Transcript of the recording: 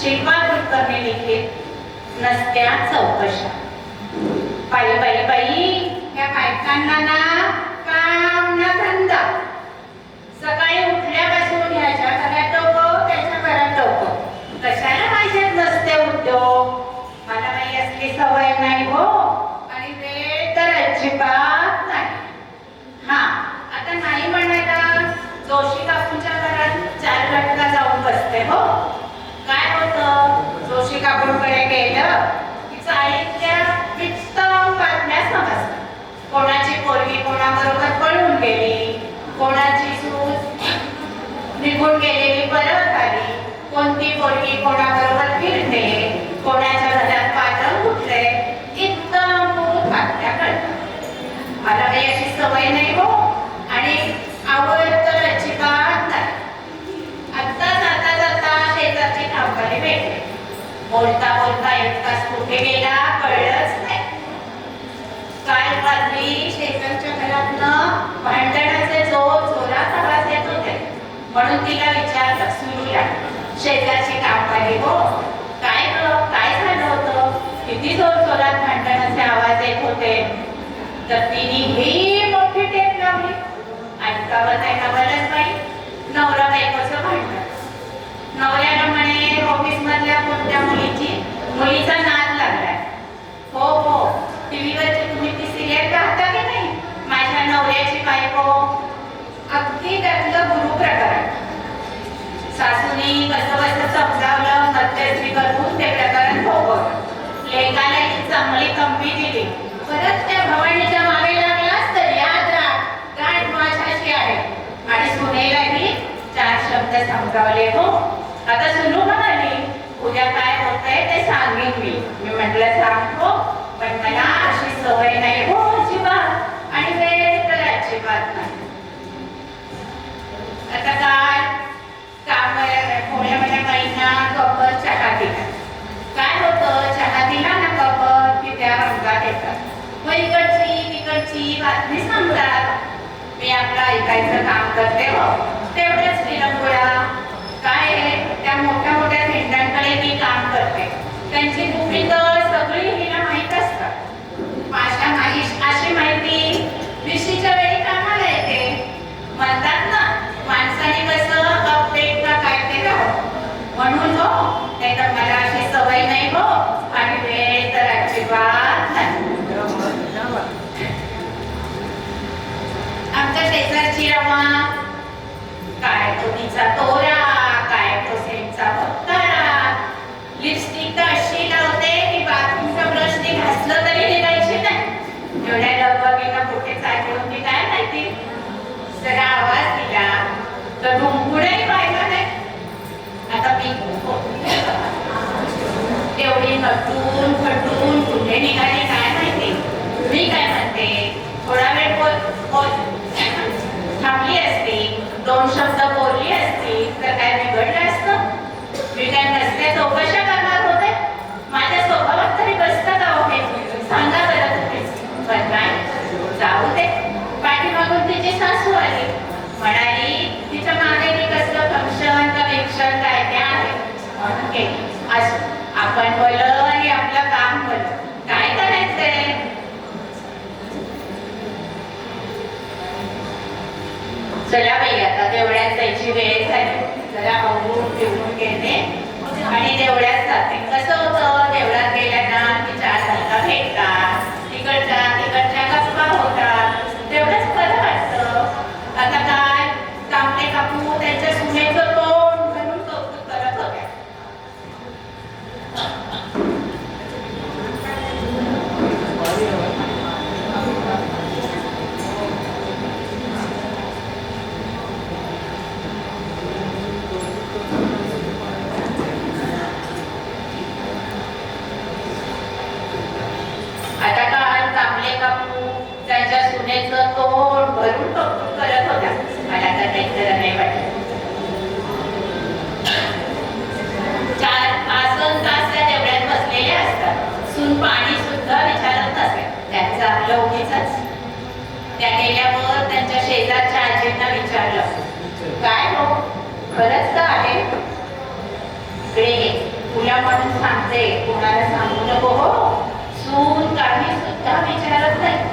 श्रीपाद कुलकर्णी लिखित नसत्या चौकशा. बाई बाई बाई या बायकांना ना काम ना धंदा. सकाळी उठल्यापासून ह्याच्या घरात डोकं त्याच्या घरात डोकं. कशाला पाहिजेत नसते उद्योग? मला काही असली सवय नाही हो आणि वेळ तर अजिबात नाही. हा आता नाही म्हणायला जोशी काकूंच्या घरात चार घटका जाऊन बसते हो. काय होतं? जोशी काकूंकडे गेलं. की चाळीतल्या पिस्त बातम्या समजतात कोणाची पोरगी कोणाबरोबर पळून गेली? कोणाची सूज निघून गेलेली परत आली? कोणती पोरगी कोणाबरोबर फिरते? कोणा घरात पातळ उठले इतकं मूळ बातम्या कळतात मला काही अशी सवय नाही हो आणि आवड तर अजिबात नाही आत्ता जाता जाता शेजारची ठावकाली भेटले बोलता बोलता एक तास कुठे गेला कळलंच नाही. काल रात्री शेजारच्या घरातनं भांडणाचे जोर जोरात आवाज येत होते. म्हणून तिला विचारलं सुरूया शेजारची पाहिजे हो. काय ग काय झालं होतं? किती जोर जोरात भांडणाचे आवाज येत होते. तर तिने ही मोठी टेप लावली. ऐकावं नाही. नवरा बायकोचं भांडण मुलीचा नाद लागलाय. हो हो. टीव्हीवरची तुम्ही ती सिरियल पाहता की नाही? माझ्या नवऱ्याची बायको. अगदी त्यातलं गुरु प्रकार. सासूनी कसं कसं समजावलं मध्यस्थी करून ते प्रकरण भोगवलं लेखाला एक चांगली कंपी दिली. परत त्या भवानीच्या मागे लागलास तर याद राख. गाठ माझ्याशी आहे. आणि सुनेलाही चार शब्द समजावले हो. आता सुनू म्हणाली तिकडची बातमी सांगतात. मी आपलं ऐकायचं काम करते हो. तेवढंच विरंगुळा काय त्या मोठ्या मोठ्या झेंड्यांकडे मी काम शेजारची रवा काय ओके. केली असं. आपण बोललं आणि आपलं काम बोललं काय करायचंय? चला बाई आता देवळ्यात जायची वेळ झाली. जरा आवडून फिरून घेते. आणि देवळ्यात जाते. कसं होतं? देवळात गेल्या ना की चार भेटतात. तिकडच्या गप्पा होतात तेवढंच बरं वाटतं आता काय कामटे काकू त्यांच्या सुनेचं तोंड म्हणून कौतुक करत होत्या आता काल कामले काकू त्यांच्या सुनेचं तोंड भरून कौतुक करत होत्या मला तर काही खरं नाही वाटत चार आसन तास त्या देवळ्यात बसलेले असतात सून पाणी सुद्धा विचारत नसे त्यांचं आपलं उगीच त्या गेल्यावर त्यांच्या शेजारच्या आजींना विचारलं. काय हो? खरंच का आहे? इकडे म्हणून सांगते. कोणाला सांगू नको हो. सून काही सुद्धा विचारत नाही.